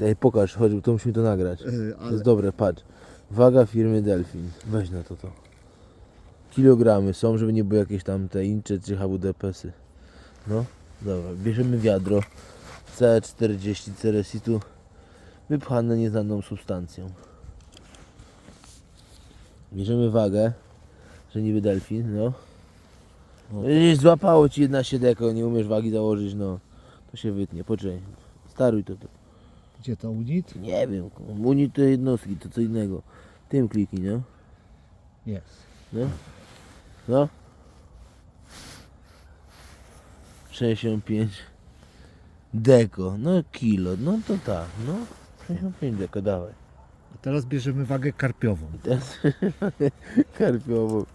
Ej, pokaż, chodź, to musimy to nagrać. To ale jest dobre, patrz. Waga firmy Delfin. Weź na to to. Kilogramy są, żeby nie były jakieś tam te incze czy HWDPsy. No, dobra. Bierzemy wiadro C40 Ceresitu wypchane nieznaną substancją. Bierzemy wagę, że niby delfin, no. No. no. Złapało ci jedna siedeko, nie umiesz wagi założyć, no. To się wytnie, poczekaj. Staruj to. to. Gdzie to unit? Nie wiem, unit to jednostki, to co innego. Tym kliknij, no. Jest. No. No. 65 deko, no kilo, no to tak, no. 65 deko, dawaj. A teraz bierzemy wagę karpiową. Teraz karpiowo.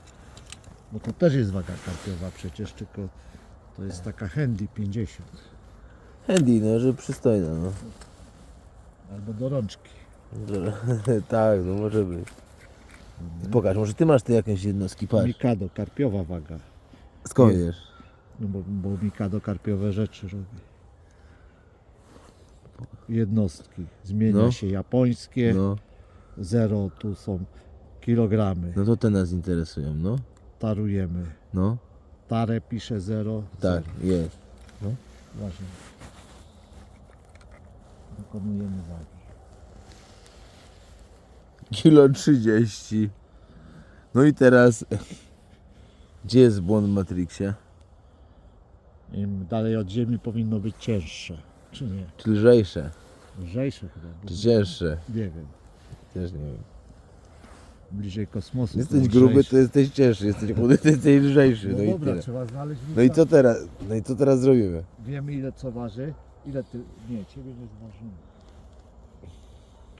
Bo to też jest waga karpiowa przecież, tylko to jest taka handy 50. Handy, no, że przystojna, no. Albo do rączki. Tak, no może być. Pokaż, może ty masz te jakieś jednostki, patrz. Mikado, karpiowa waga. Skąd wiesz? No bo, bo Mikado karpiowe rzeczy robi. Jednostki. Zmienia No. się japońskie. No, Zero tu są kilogramy. no to te nas interesują, no. Tarujemy. No, Tare pisze zero. tak, Zero. jest. Właśnie. Wykonujemy wagi. Kilo 30. No i teraz, gdzie jest błąd w Matrixie? Im dalej od ziemi powinno być cięższe. Czy nie? Czy lżejsze? Lżejsze chyba. bo- Czy cięższe? Nie wiem. Też nie wiem. Bliżej kosmosu. Jesteś to gruby, lżejsze. to jesteś cięższy, jesteś chudy, to jesteś lżejszy. No No i dobra, tyle. trzeba znaleźć No i co teraz? No i co teraz zrobimy? Wiemy ile co waży. Ile ty... Nie, ciebie nie zważymy.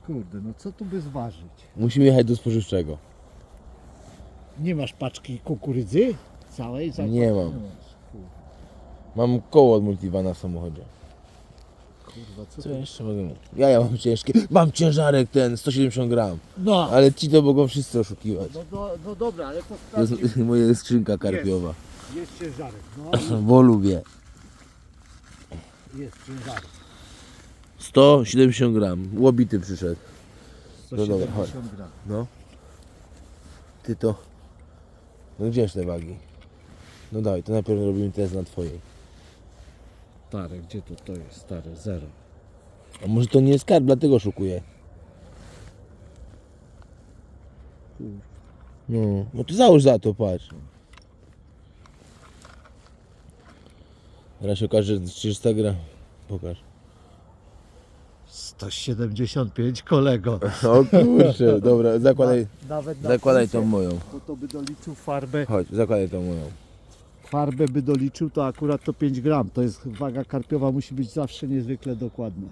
Kurde, no co tu by zważyć? Musimy jechać do spożywczego. Nie masz paczki kukurydzy? Całej? Za- Nie mam. Mam koło od multivana w samochodzie. kurwa co Co to? jeszcze mogę mieć? Ja, ja mam ciężkie. Mam ciężarek ten, 170 gram. No, Ale ci to mogą wszyscy oszukiwać. no, no, no dobra, ale to To sprawdź. jest moja skrzynka karpiowa. Jest ciężarek, no Bo lubię. Jest ciężarek. 170 gram. Łobity przyszedł. No dobra, 170 gram. No. Ty to. No gdzież te wagi? No daj, to najpierw robimy test na twojej. Stare, gdzie to, to jest? Stare, zero. A może to nie jest skarb, dlatego szukuję. No, no to załóż za to, patrz. Teraz się okaże, że 300 gram. Pokaż. 175 kolego. O kurczę, dobra, zakładaj, Na- Nawet na zakładaj tą moją. Bo to by doliczył farbę. Chodź, zakładaj tą moją. Farbę by doliczył, to akurat to 5 gram. To jest waga karpiowa, musi być zawsze niezwykle dokładna.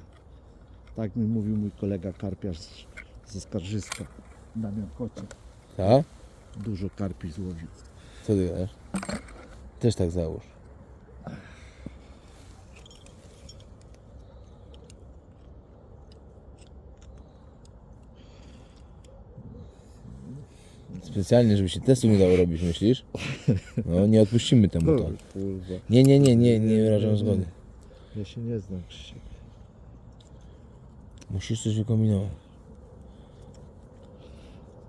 Tak mi mówił mój kolega karpiarz z- ze Skarżyska. Damian Kocie. Tak? Dużo karpi złowił. Co ty wiesz? Też tak załóż. Specjalnie, żeby się testu nie dało robić, myślisz? No, nie odpuścimy temu to. Kurwa. Nie, nie, nie, nie, nie wyrażam zgody. Ja się nie znam Krzysiek. Musisz coś wykombinować.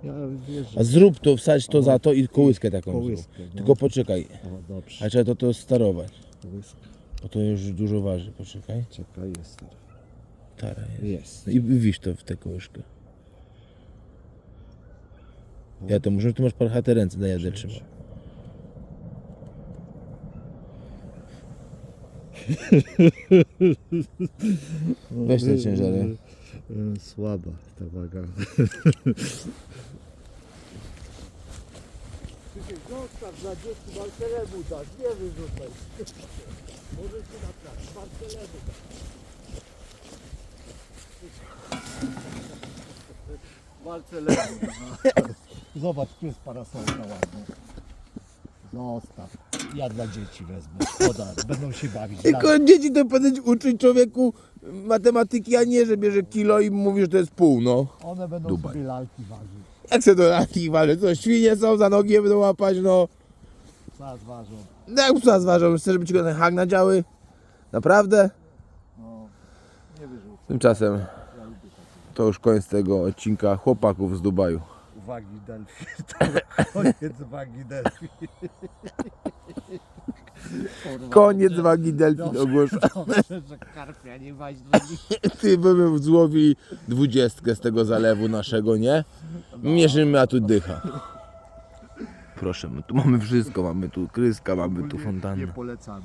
Ja wiesz, A zrób to, wsadź to za to i kołyskę taką Kołyskę, zrób. no. Tylko poczekaj, O, dobrze. a trzeba to, to starować. Bo to już dużo waży, poczekaj. Czekaj, jest. Tara jest. Jest. I wisz to w tę kołyszkę. Ja to może ty masz parchate ręce, daj jadę trzymam. Weź te ciężary. E, Słaba ta waga. Zostaw dla dzieci Marcelemu dać, nie wyrzucaj. Może się naprawić, Marcelemu Marcelemu. Zobacz, tu jest parasolka ładna. Zostaw. Ja dla dzieci wezmę. Będą się bawić. Tylko dzieci to powinieneś uczyć człowieku matematyki, a nie, że bierze kilo i mówi, że to jest pół, no. One będą Dubaj. sobie lalki ważyć. Jak se do takich waży? Co, świnie są, za nogi je będą łapać, no. Zaraz ważą. No jak psa zważą, chcesz, żeby ci go ten hak nadziały? Naprawdę? No, nie wyrzucę. Tymczasem To już koniec tego odcinka chłopaków z Dubaju. Uwagi delfin. Koniec uwagi delfin. Kurwa, Koniec wagi delfin ogłosza. Dobrze, że karpia nie waź. Ty bymy złowi dwudziestkę z tego zalewu naszego, nie? Mierzymy, a tu dycha. Proszę, my tu mamy wszystko, mamy tu kryska, mamy tu Nie fontannę. polecamy.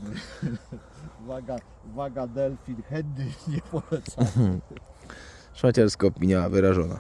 Uwaga, uwaga delfin, chętny nie polecamy. Szmaciarska opinia wyrażona.